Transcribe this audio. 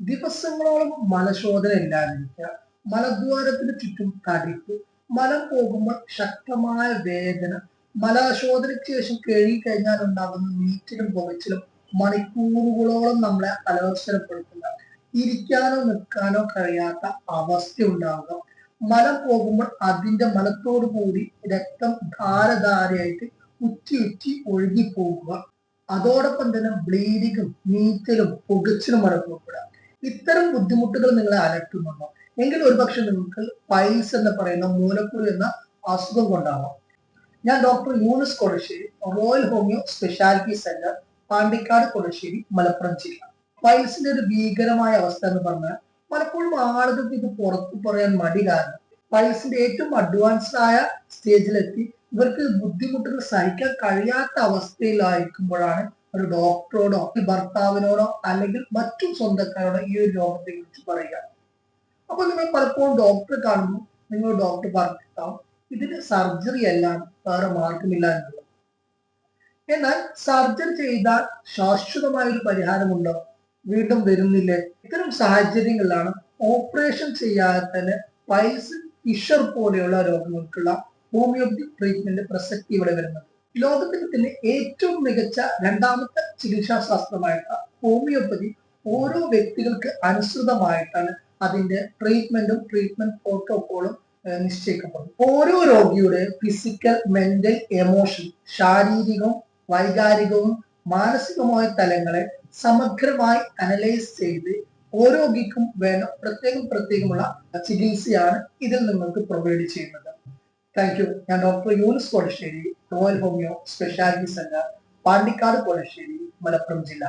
ദിവസങ്ങളോളം മലശോധന ഇല്ലാതിരിക്കുക മലദ്വാരത്തിന് ചുറ്റും തടിപ്പ് മലം പോകുമ്പോൾ ശക്തമായ വേദന മലശോധനയ്ക്ക് ശേഷം കഴുകി കഴിഞ്ഞാൽ ഉണ്ടാകുന്ന നീറ്റിലും പുകച്ചിലും മണിക്കൂറുകളോളം നമ്മളെ അലോസരപ്പെടുത്തുക ഇരിക്കാനോ നിൽക്കാനോ കഴിയാത്ത അവസ്ഥ ഉണ്ടാകുക മലം പോകുമ്പോൾ അതിന്റെ മലത്തോടു കൂടി രക്തം ധാരധാരയായിട്ട് ഉറ്റി ഉറ്റി ഒഴുകി പോകുക. അതോടൊപ്പം തന്നെ ബ്ലീഡിങ്ങും നീറ്റലും പുകച്ചിലും അനുഭവപ്പെടുക. ഇത്തരം ബുദ്ധിമുട്ടുകൾ നിങ്ങളെ അലട്ടുന്നുണ്ടോ എങ്കിൽ ഒരുപക്ഷെ നിങ്ങൾക്ക് പൈൽസ് എന്ന് പറയുന്ന മൂലക്കുരു എന്ന അസുഖം കൊണ്ടാവാം. ഞാൻ doctor Younis Kodassery royal homeo speciality centre Pandikkad Kodassery Malappuram ജില്ല. പൈൽസിന്റെ ഒരു ഭീകരമായ അവസ്ഥ എന്ന് പറഞ്ഞാൽ പലപ്പോഴും ആളുകൾക്ക് ഇത് പുറത്തു പറയാൻ മടി കാരണം പൈൽസിന്റെ ഏറ്റവും അഡ്വാൻസ്ഡ് ആയ സ്റ്റേജിലെത്തി ഇവർക്ക് ബുദ്ധിമുട്ടുകൾ സഹിക്കാൻ കഴിയാത്ത അവസ്ഥയിലായിരിക്കുമ്പോഴാണ് ഒരു ഡോക്ടറോടോ ഭർത്താവിനോടോ അല്ലെങ്കിൽ മറ്റു സ്വന്തക്കാരോടോ ഈ ഒരു രോഗത്തെ കുറിച്ച് പറയുക. അപ്പൊ നിങ്ങൾ പലപ്പോഴും ഡോക്ടറെ കാണുമ്പോൾ നിങ്ങൾ ഡോക്ടർ പറഞ്ഞിട്ടാവും. ഇതിന് സർജറി അല്ലാതെ വേറെ മാർഗമില്ല എന്നുള്ളത്. എന്നാൽ സർജറി ചെയ്താൽ ശാശ്വതമായ ഒരു പരിഹാരമുണ്ടോ? വീണ്ടും വരുന്നില്ലേ? ഇത്തരം സാഹചര്യങ്ങളിലാണ് ഓപ്പറേഷൻ ചെയ്യാതെ തന്നെ പൈൽസ് ഫിഷർ പോലെയുള്ള രോഗങ്ങൾക്കുള്ള ഹോമിയോപ്പതി ട്രീറ്റ്മെന്റ് പ്രസക്തി ഇവിടെ വരുന്നത്. ലോകത്തിൽ തന്നെ ഏറ്റവും മികച്ച രണ്ടാമത്തെ ചികിത്സാ ശാസ്ത്രമായിട്ട് ഹോമിയോപ്പതി ഓരോ വ്യക്തികൾക്ക് അനുസൃതമായിട്ടാണ് അതിന്റെ ട്രീറ്റ്മെന്റും ട്രീറ്റ്മെന്റ് പ്രോട്ടോകോളും നിശ്ചയിക്കപ്പെടും ഓരോ രോഗിയുടെ ഫിസിക്കൽ മെന്റൽ എമോഷൻ ശാരീരികവും വൈകാരികവും മാനസികവുമായ തലങ്ങളെ സമഗ്രമായി അനലൈസ് ചെയ്ത് ഓരോ രോഗിക്കും വേണം പ്രത്യേകം പ്രത്യേകമുള്ള ചികിത്സയാണ് ഇതിൽ നിങ്ങൾക്ക് പ്രൊവൈഡ് ചെയ്യുന്നത്. താങ്ക് യു ഞാൻ doctor Younis Kodassery royal homeo speciality centre Pandikkad Kodassery Malappuram ജില്ല.